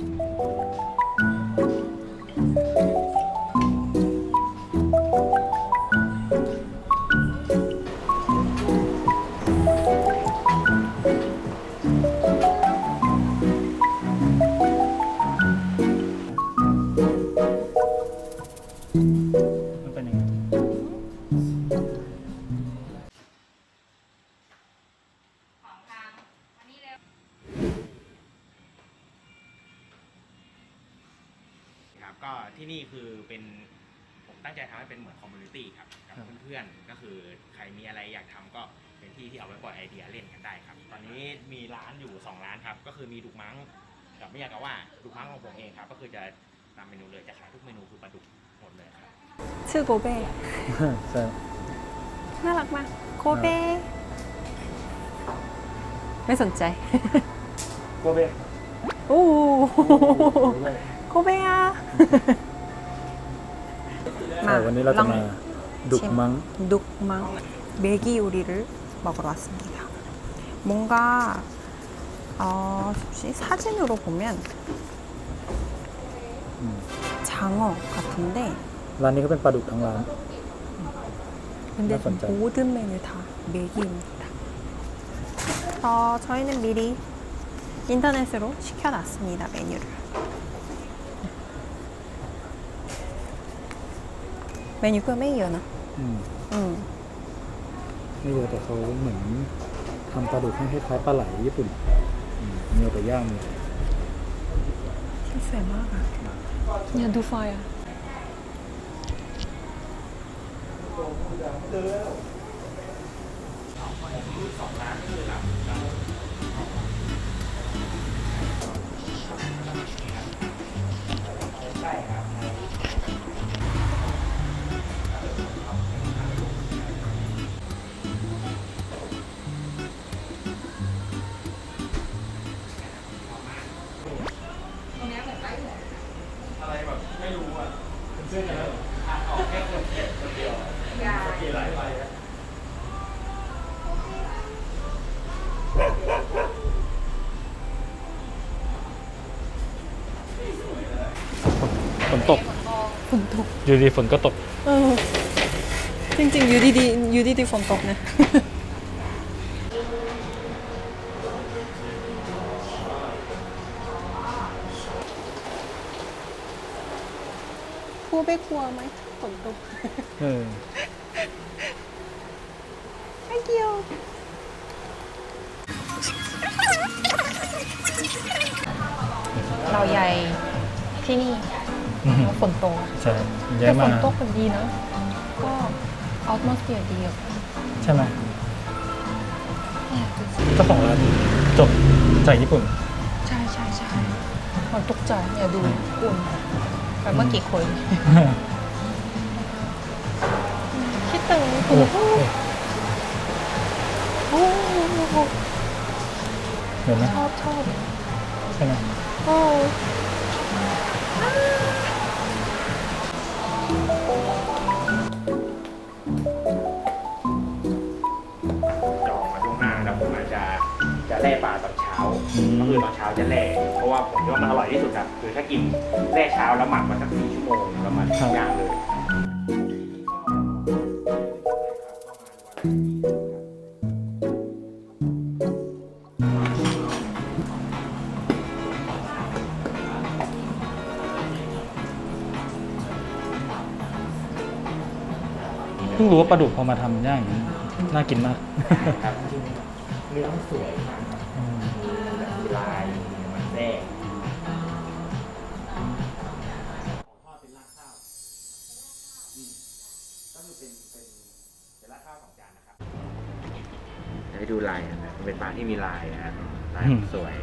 มั ก็ที่นี่คือเป็นผมตั้งใจทำให้เป็นเหมือนคอมมูนิตี้ครับกับครับ เพื่อนๆก็คือใครมีอะไรอยากทำก็เป็นที่ที่เอาไว้ปล่อยไอเดียเล่นกันได้ครับ ตอนนี้มีร้านอยู่2ร้านครับ ก็คือมีดุกมั้งกับไม่อยากกับว่าดุกมั้งของผมเองครับ ก็คือจะตามเมนูเลยจะขายทุกเมนูคือปลาดุกหมดเลยครับ ชื่อโกเบ้ใช่ น่ารักมากโกเบ้ไม่สนใจกัวเบ้ โอ้โกเบ้ อะ ใช่วันนี้เราจะมาดุกมัง 눅망 메기 요리를 먹으러 왔습니다. 뭔가 어, 혹시 사진으로 보면 음. 장어 같은데 ร้านนี้ก็เป็นปลาดุกทั้งร้าน 근데 몇 번째? 모든 메뉴 다 메기입니다. 어, 저희는 미리 인터넷으로 시켜놨습니다 메뉴를. เมนูก็ไม่เยอะนะมไม่เยอะแต่เขาเหมือนทำปลาดุกให้คล้ายปลาไหลญี่ปุ่นเนื้อไปย่างเลยสวยมากอะเนี่ยดูไฟอะใช่ครับ ฝนตก ฝนตก อยู่ดีฝนก็ตก เออ จริงๆ อยู่ดีๆอยู่ดีๆฝนตกนะ พูดไปกลัวไหมฝนตก เออ thank you เราใหญ่ที่นี่ แล้วฝนตกใช่เยแต่อะฝมานตกมันดีนะ ก็ออทมอสเฟียร์ดีอะใช่ไหมเจ้าของร้านจบจากญี่ปุ่น ใช่ใช่ใช่มันตกใจอย่าดูอุ่นแบบเมื่อกี้คนคิดถึงโอ้โอ้โหโอ้โหเห็นไหมชอบชอบะว่าผมคิดว่ามันอร่อยที่สุดครับคือถ้ากินแล่เช้าแล้วหมักมาสักสี่ชั่วโมงแล้วมันย่างเลยเพิ่งรู้ว่าปลาดุกพอมาทำย่างอย่างนี้น่ากินมาก ครับเนื้อมันสวยมากครับมีลาย มันแทรกทอดเป็นราดข้าวอืมก็คือเป็นเป็นเป็นราดข้าวสองจานนะครับ ให้ดูลายนะมันเป็นปลาที่มีลายนะครับลายมันสวย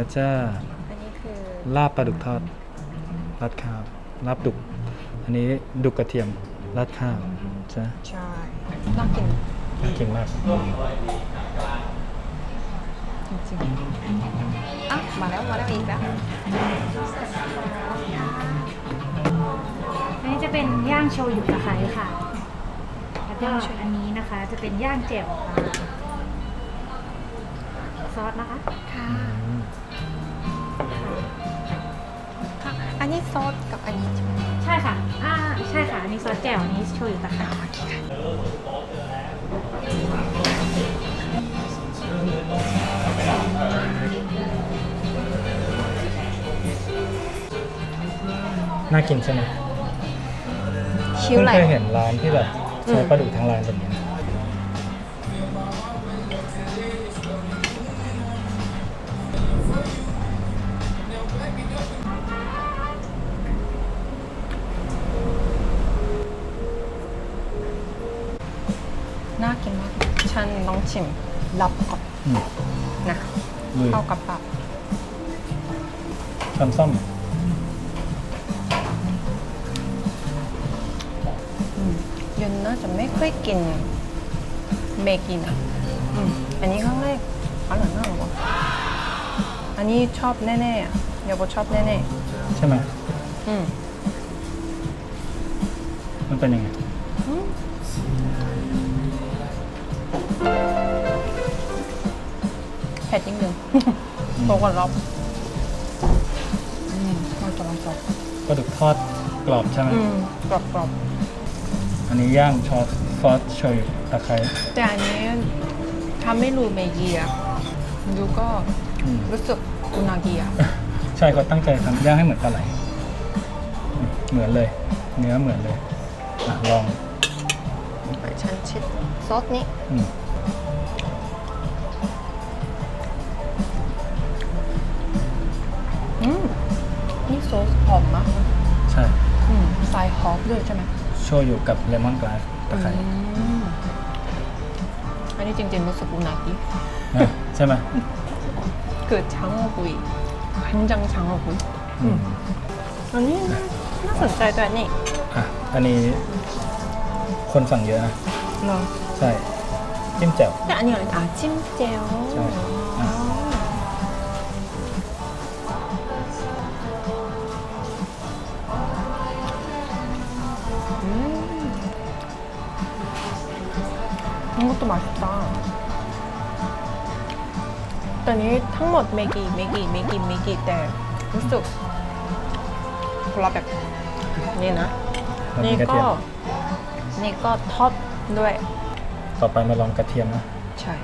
แล้วจ้าอันนี้คือลาบปลาดุกทอดราดข้าวลาบดุก อันนี้ดุกกระเทียมอราดข้าวใช่ไหมใช่น่ากินน่ากินมากจริงๆอะมาแล้วมาแล้วอีกแล้วอันนี้จะเป็นย่างโชยุตะไคร้ค่ะแล้วก็อันนี้นะคะจะเป็นย่างแจ่วค่ะซอสนะคะค่ะ อืมค่ะอันนี้ซอสกับอันนี้ใช่ไหมใช่ค่ะ อ่า ใช่ค่ะ อันนี้ซอสแจ่วอันนี้โชยุตะไคร้โอเคค่ะ น่ากินใช่ไหมคิ้วเพิ่งไหลเคยเห็นร้านที่แบบใช้อืมปลาดุกทั้งร้านแบบนี้นะ องชิมรับก่อนอืมนะลุยเข้ากับปากช้อนส้อมอืมยนน่าจะไม่ค่อยกินเบกินอะอืมอันนี้ครั้งแรกอร่อยมากเลยวะอันนี้ชอบแน่ๆอะเดี๋ยวโบชอบแน่ใช่ไหม ๆอืม มันเป็นยังไง เผ็ดนิดนึงโตกว่ารอบอืมลองจะลองจบปลาดุกทอดกรอบใช่ไหมอืมกรอบกรอบอันนี้ย่างชอสซอสโชยุตะไคร้ๆแต่อันนี้ทำไม่รู้เบกีอะดูก็อืมรู้สึกอุนากีอะใช่เขาตั้งใจทำย่างให้เหมือนปลาไหลอืมเหมือนเลย เนื้อเหมือนเลยอะลองไปฉันชิดซอสนี้อืม สหอมมากนะใช่อืมใส่ฮอปด้วยใช่ไหมโชยุกับเลมอนกราสตะไคร้อืมอันนี้จริงๆรู้สึกอุนากินะใช่ไหมเกิดช้างกุยคันจังช้างกุยอืมอันนี้น่าน่าสนใจตัวนี้อะอันนี้ คนสั่งเยอะนะเหรอใช่จิ้มแจ่วแต่อันนี้อะไรอะจิ้มเจลใช่อะอื 이것도맛있다ตอนนี้ทั้งหมดเมกิเมกิเมกิเมกิแต่รู้สึกคนละแบบนี่นะ แล้วมี นี่ กระ ก็ เทียม นี่ก็ทอดด้วย ต่อไปมาลองกระเทียมนะ ใช่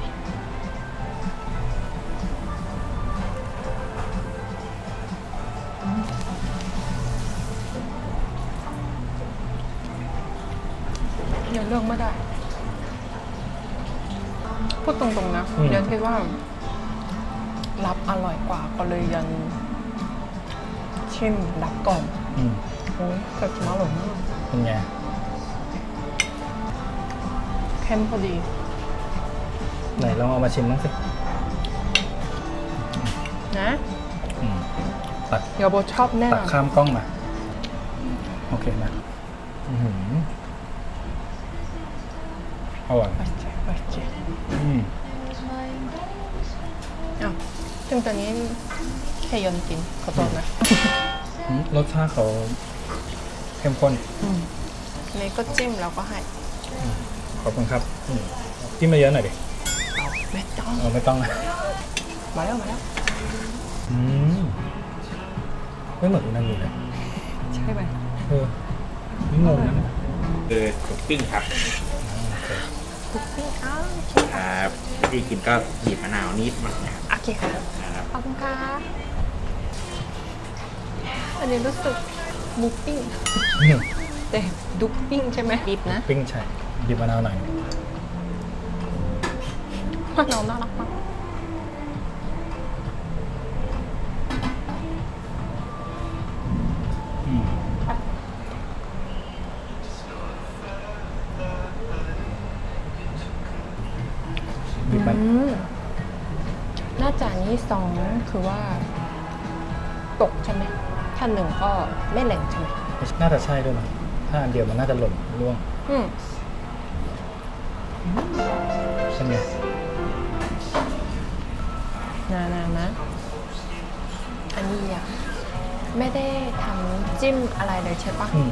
พูดตรงๆนะอืมยันคิดว่า รับอร่อยกว่าก็เลยยันชิมรับก่อนอืมโอ้ยเกิดมาอร่อยมากเป็นไงเค็มพอดี ไหนลองเอามาชิมบ้างสินะอืมตักเดี๋ยวโบชอบแน่นตักอนข้ามกล้องมา โอเคนะอือหืออร่อย ไปเจ ไปเจอืมอ้าวซึ่งตอนนี้แค่ยนกินขอโทษนะอืมรสชาติเขาเข้มข้นอืมนี่ก็จิ้มแล้วก็ให้ขอบคุณครับอืมจิ้มมาเยอะหน่อยดิ เอาไม่ต้องเอาไม่ต้องมาแล้วมาแล้ว อืมไม่เหมือนอุนางิเลยใช่ไหมเออนี่งงนะคือหมูปิ้งครับ คุกปิ้งอ้าวโอเคครับวิธีกินก็บีบมะนาวนิดนึงนะครับโอเคค่ะครับขอบคุณค่ะอันนี้รู้สึกหมูปิ้งอืมแต่ดุกปิ้งใช่ไหมดิบนะปิ้งใช่บีบมะนาวหน่อยมะนาวน่ารักมาก น่าจะอันนี้สองคือว่า ตกใช่ไหมถ้าหนึ่งก็ไม่แหล่งใช่ไหมน่าจะใช่ด้วยมั้งอถ้าอันเดียวมันน่าจะหล่นร่วงอืมใช่ไหมนานานะอันนี้อะไม่ได้ทำจิ้มอะไรเลยใช่ปะอืม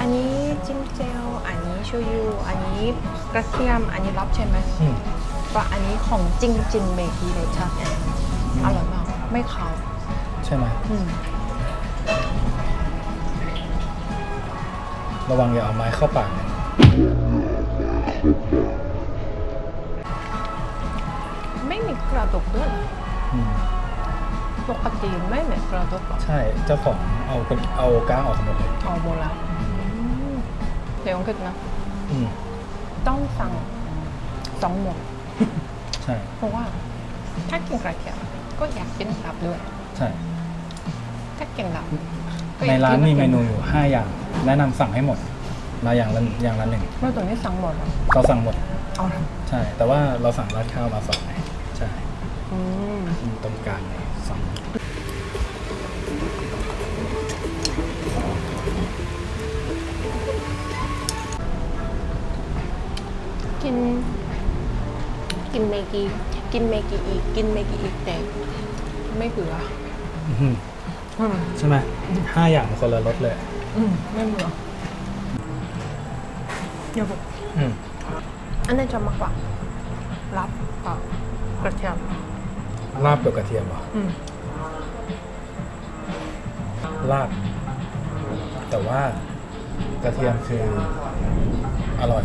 อันนี้จิ้มเจลอันนี้โชยุอันนี้กระเทียมอันนี้รับใช่ไหมอืม ว่าอันนี้ของจริงจริงๆเบกี้รสชาติเนี่ยอร่อยมาก ไม่ขาวใช่ไหมอืมระวังอย่าเอาไม้เข้าปากนะไม่มีกระดูกด้วยอืมปกติไม่มีกระดูกหรอกใช่เจ้าของเอาเป็นเอาก้างออกหมดเลยเอาหมดแล้วเดี๋ยวคิดนะ อืมต้องสั่งสองหมด ใช่ เพราะว่าถ้ากินกระเทียม ก็อยากกินตับด้วยใช่ ถ้ากินตับก็อในยกกิร้านมีเมนูอยู่ 5 อย่าง แนะนำสั่งให้หมดมาอย่างละอย่างละหนึ่งเมื่อตัวนี้สั่งหมดแล้วเราสั่งหมด เอาละใช่ แต่ว่าเราสั่งราดข้าวมาสองไงใช่อืมอยู่ตรงกลางเลยสองกิน กินเมกี กินเมกีอีก กินเมกีอีกแต่ไม่เบื่ออื้อหืออืมใช่ไหมห้าอย่างคนละรสเลย อืมไม่เบื่อเดี๋ยวบอกอืมอันนั้นจะมากกว่ารับกับกระเทียมลาบกับกระเทียมเหรออืมลาบ แต่ว่ากระเทียมคืออร่อย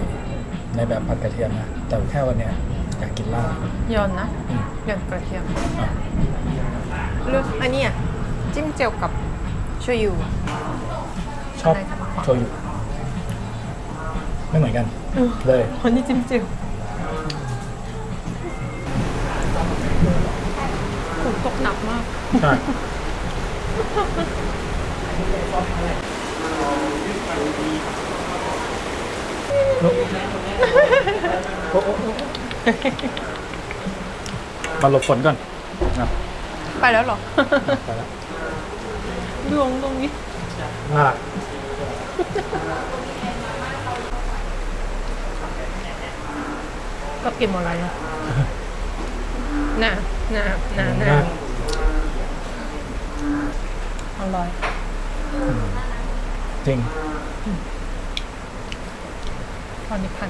ในแบบผัดกระเทียมนะแต่แค่วันเนี้ย อยากกินลาบยอนนะอืมยอนกระเทียมอะเลือกอันนี้อะจิ้มเจลกับโชยุชอบอะไรจะมากกว่าโชยุไม่เหมือนกันอืมเลยคนนี้จิ้มเจลฝนตกหนักมากใช่ลุกโอ้โอ้โอ้ มาหลบฝนก่อนนะไปแล้วเหรอ ไปแล้วดวงตรงนี้ลากก็กินหมดเลยนะน่ะน่ะน่ะน่ะลากอร่อย จริง ตอนนี้พัน